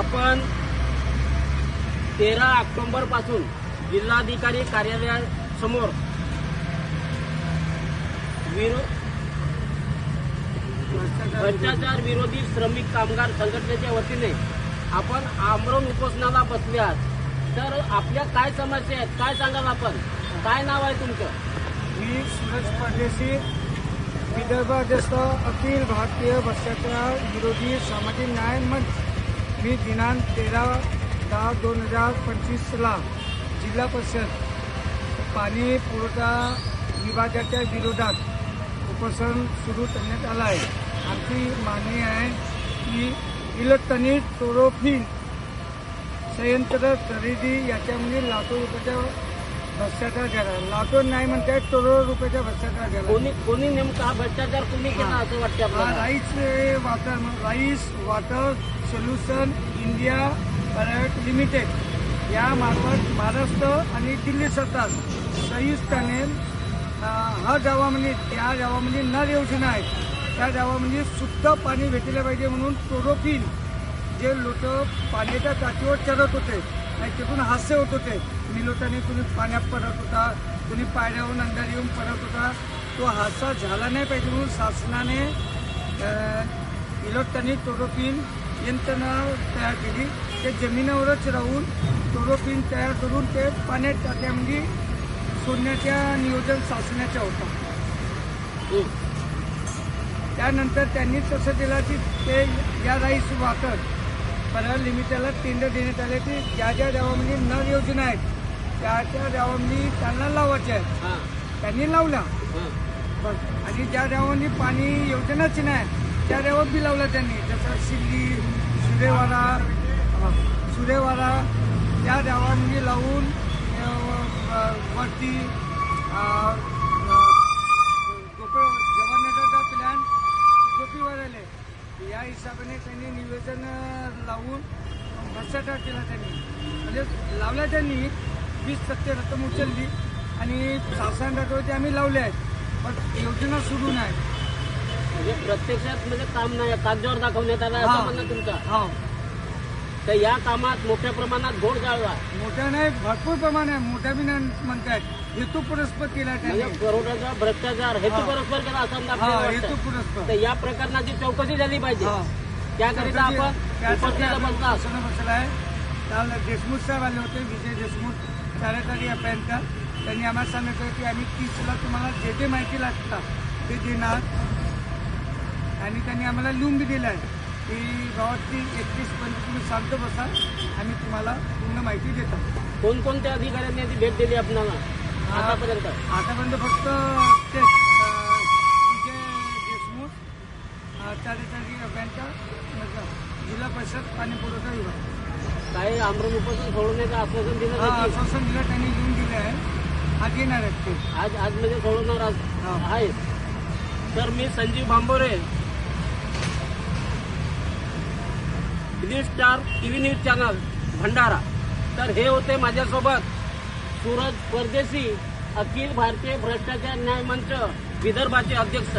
आपण तेरा ऑक्टोबरपासून जिल्हाधिकारी कार्यालयासमोर विरो भ्रष्टाचार विरोधी श्रमिक कामगार संघटनेच्या वतीने आपण आमरण उपोषणाला बसले आहात. तर आपल्या काय समस्या आहेत काय सांगाल आपण? काय नाव आहे तुमचं? मी सूरज परदेशी विदर्भ अध्यक्ष अखिल भारतीय भ्रष्टाचार विरोधी सामाजिक न्याय मंच. मी दिनांक तेरा दहा दोन हजार पंचवीसला जिल्हा परिषद पाणी पुरवठा विभागाच्या विरोधात उपोषण सुरू करण्यात आलं आहे. आमची मागणी आहे की इलेक्ट्रॉनिक क्लोरोफिन संयंत्र खरेदी याच्यामध्ये लाखो रुपयाच्या भ्रष्टाचार झाला लाखो नाही म्हणताय करोड रुपयाचा भ्रष्टाचार झाला कोणी कोणी नेमका हा भ्रष्टाचार कोणी केला असं वाटतं हा आपल्याला? Rice water rice water solution India private limited या मार्फत महाराष्ट्र आणि दिल्ली सरकार संयुक्ताने अं, हर गावामध्ये त्या गावामध्ये नळ योजना आहेत. त्या गावामध्ये शुद्ध पाणी भेटलं पाहिजे म्हणून क्लोरोफिन जे लोक पाण्याच्या टाकीवर चढत होते आणि तिथून हास्य होत होते. मिलोटाने कुणी पाण्यात पडत होता कुणी पायऱ्याहून अंधार येऊन पडत होता. तो हादसा झाला नाही पाहिजे म्हणून शासनाने इलेक्ट्रॉनिक क्लोरोफिन यंत्रणा तयार केली. ते जमिनीवरच राहून क्लोरोफिन तयार करून ते पाण्यात टाक्यामध्ये सोडण्याच्या नियोजन शासनाच्या होता. त्यानंतर त्यांनी तसं केलं की ते या राईस वाटत परळ लिमिटेडला टेंडर देण्यात आले की ज्या ज्या गावामध्ये नळ योजना आहेत त्या त्या गावामध्ये त्यांना लावायच्या आहेत. हा, त्यांनी लावल्या हा. बस आणि ज्या गावामध्ये पाणी योजनाच नाही त्या गावात बी लावला त्यांनी. जसं शिल्ली सुरेवाडा सुरेवाडा त्या गावामध्ये लावून वरती अं, अं, गोकुळ जवाहरनगरचा प्लॅन गोपीवर आले या हिशोबाने त्यांनी निवेदन लावून भ्रष्टाचार केला त्यांनी. म्हणजे लावल्या त्यांनी वीस टक्के रक्कम उचलली आणि शासन दाखवते आम्ही लावले आहेत. पण योजना सुरू नाही. म्हणजे प्रत्यक्षात म्हणजे काम नाही कागदावर दाखवण्यात आलं. असं म्हणणं तुमचं? हा. तर या कामात मोठ्या प्रमाणात घोड जाळला. मोठ्या नाही भरपूर प्रमाण आहे मोठ्या बी नाही म्हणतायत. हेतू पुरस्पर केला म्हणजे त्यांनी करोडाचा भ्रष्टाचार हेतू. परस्पर केला असं. हेतू पुरस्पर. तर या प्रकरणाची चौकशी झाली पाहिजे. त्याकरिता आपण बसला आहोत. बसला आहे काल देशमुख साहेब आले होते विजय देशमुख कार्यकारी अभियंता त्यांनी आम्हाला सांगितलं की आम्ही तीसला तुम्हाला जे जे माहिती लागतात ते देणार. आणि त्यांनी आम्हाला लिहून बी दिलं आहे की गावातली एकतीस पर्यंत तुम्ही शांत बसा आम्ही तुम्हाला पूर्ण माहिती देतो. कोणकोणत्या अधिकाऱ्यांनी याची भेट दिली आपल्याला आतापर्यंत. आतापर्यंत फक्त तेच अं, विजय देशमुख कार्यकारी अभियंता जिल्हा परिषद पाणी पुरवठा विभाग. काही आमरण उपोषण सोडवण्याचं आश्वासन दिलं आश्वासन दिलं त्यांनी लिहून दिलं आहे. आज येणार आहेत ते. आज आज म्हणजे सोडवणार आज. आहे. तर मी Sanjeev Bhambore green star TV news channel Bhandara. तर हे होते माझ्यासोबत सूरज परदेशी अखिल भारतीय भ्रष्टाचार न्याय मंच विदर्भाचे अध्यक्ष.